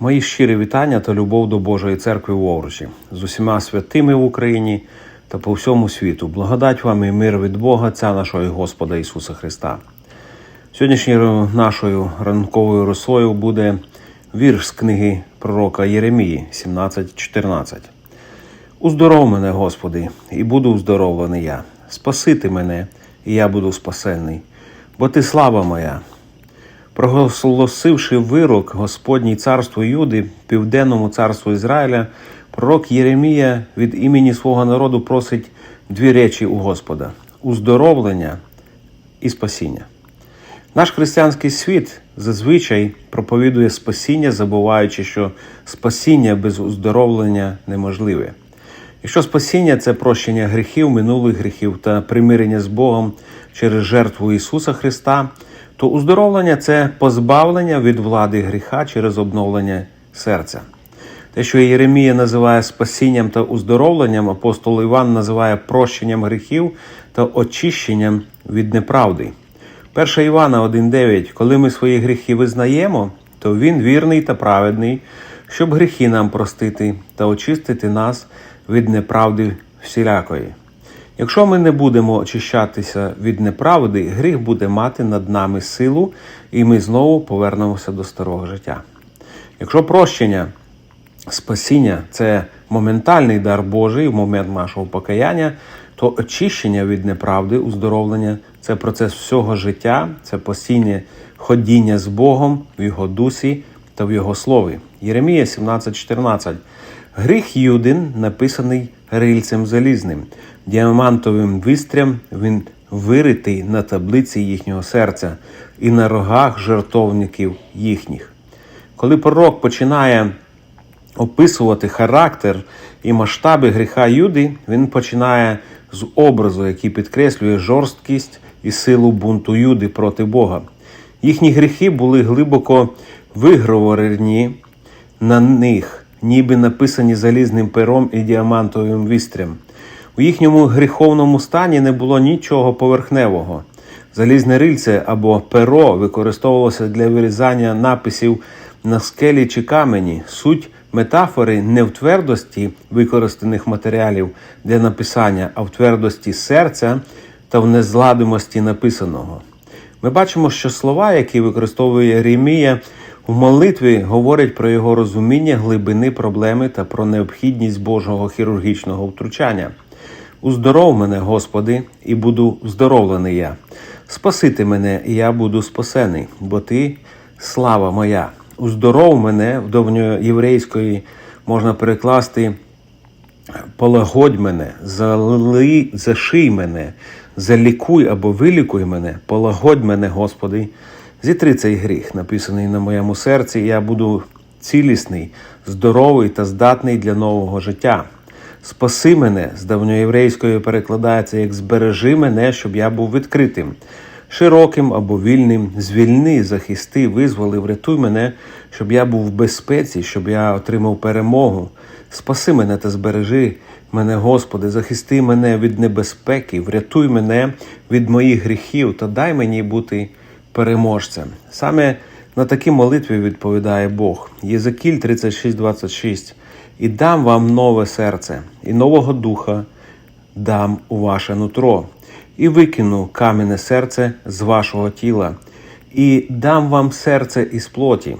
Мої щирі вітання та любов до Божої церкви в Овручі з усіма святими в Україні та по всьому світу. Благодать вам і мир від Бога, Отця нашого Господа Ісуса Христа. Сьогоднішньою нашою ранковою росою буде вірш з книги пророка Єремії 17.14. Уздоров мене, Господи, і буду уздоровлений я. Спасити мене, і я буду спасенний, бо Ти слава моя. Проголосивши вирок Господній царству Юди, південному царству Ізраїля, пророк Єремія від імені свого народу просить дві речі у Господа: уздоровлення і спасіння. Наш християнський світ зазвичай проповідує спасіння, забуваючи, що спасіння без уздоровлення неможливе. Якщо спасіння це прощення гріхів, минулих гріхів та примирення з Богом через жертву Ісуса Христа, то уздоровлення це позбавлення від влади гріха через обновлення серця. Те, що Єремія називає спасінням та уздоровленням, апостол Іван називає прощенням гріхів та очищенням від неправди. 1 Івана 1,9 Коли ми свої гріхи визнаємо, то Він вірний та праведний, щоб гріхи нам простити та очистити нас від неправди всілякої. Якщо ми не будемо очищатися від неправди, гріх буде мати над нами силу, і ми знову повернемося до старого життя. Якщо прощення, спасіння це моментальний дар Божий в момент нашого покаяння, то очищення від неправди, уздоровлення це процес всього життя, це постійне ходіння з Богом в Його дусі та в Його слові. Єремія 17,14 Гріх Юдин написаний рильцем залізним, діамантовим вистрям він виритий на таблиці їхнього серця і на рогах жертовників їхніх. Коли пророк починає описувати характер і масштаби гріха Юди, він починає з образу, який підкреслює жорсткість і силу бунту Юди проти Бога. Їхні гріхи були глибоко вигроворені на них, ніби написані залізним пером і діамантовим вістрям. У їхньому гріховному стані не було нічого поверхневого. Залізне рильце або перо використовувалося для вирізання написів на скелі чи камені. Суть метафори не в твердості використаних матеріалів для написання, а в твердості серця та в незладимості написаного. Ми бачимо, що слова, які використовує Єремія в молитві, говорять про його розуміння глибини проблеми та про необхідність Божого хірургічного втручання. Уздоров мене, Господи, і буду здоровлений я. Спасити мене, і я буду спасений, бо Ти слава моя. Уздоров мене в давньоєврейської можна перекласти полагодь мене, зали, заший мене, залікуй або вилікуй мене, полагодь мене, Господи. Зітри цей гріх, написаний на моєму серці, я буду цілісний, здоровий та здатний для нового життя. Спаси мене з давньоєврейської перекладається як збережи мене, щоб я був відкритим, широким або вільним, звільни, захисти, визволи, врятуй мене, щоб я був в безпеці, щоб я отримав перемогу. Спаси мене та збережи мене, Господи, захисти мене від небезпеки, врятуй мене від моїх гріхів та дай мені бути переможцем. Саме на такі молитві відповідає Бог. Єзекіль 36,26 І дам вам нове серце, і нового духа дам у ваше нутро, і викину кам'яне серце з вашого тіла, і дам вам серце із плоті.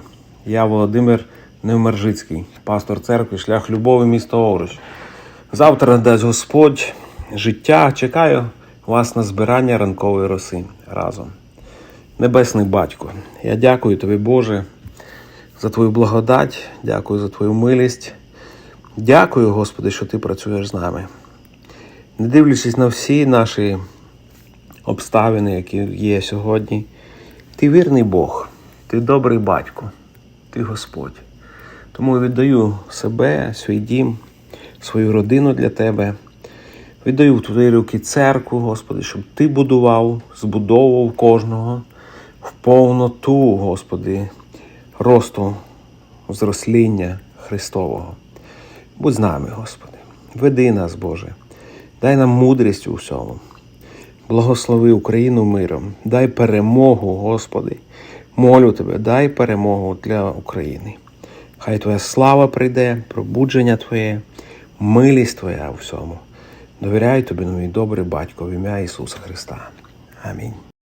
Я Володимир Невмержицький, пастор церкви, шлях любові, місто Овруч. Завтра дасть Господь життя. Чекаю вас на збирання ранкової роси разом. Небесний батько, я дякую тобі, Боже, за твою благодать, дякую за твою милість. Дякую, Господи, що ти працюєш з нами. Не дивлячись на всі наші обставини, які є сьогодні, ти вірний Бог, ти добрий батько, ти Господь. Тому віддаю себе, свій дім, свою родину для тебе. Віддаю в твої руки церкву, Господи, щоб ти будував, збудовував кожного повноту, Господи, росту, зросління Христового. Будь з нами, Господи, веди нас, Боже, дай нам мудрість у всьому. Благослови Україну миром, дай перемогу, Господи. Молю Тебе, дай перемогу для України. Хай Твоя слава прийде, пробудження Твоє, милість Твоя у всьому. Довіряю тобі, ну мій добрий батько, в ім'я Ісуса Христа. Амінь.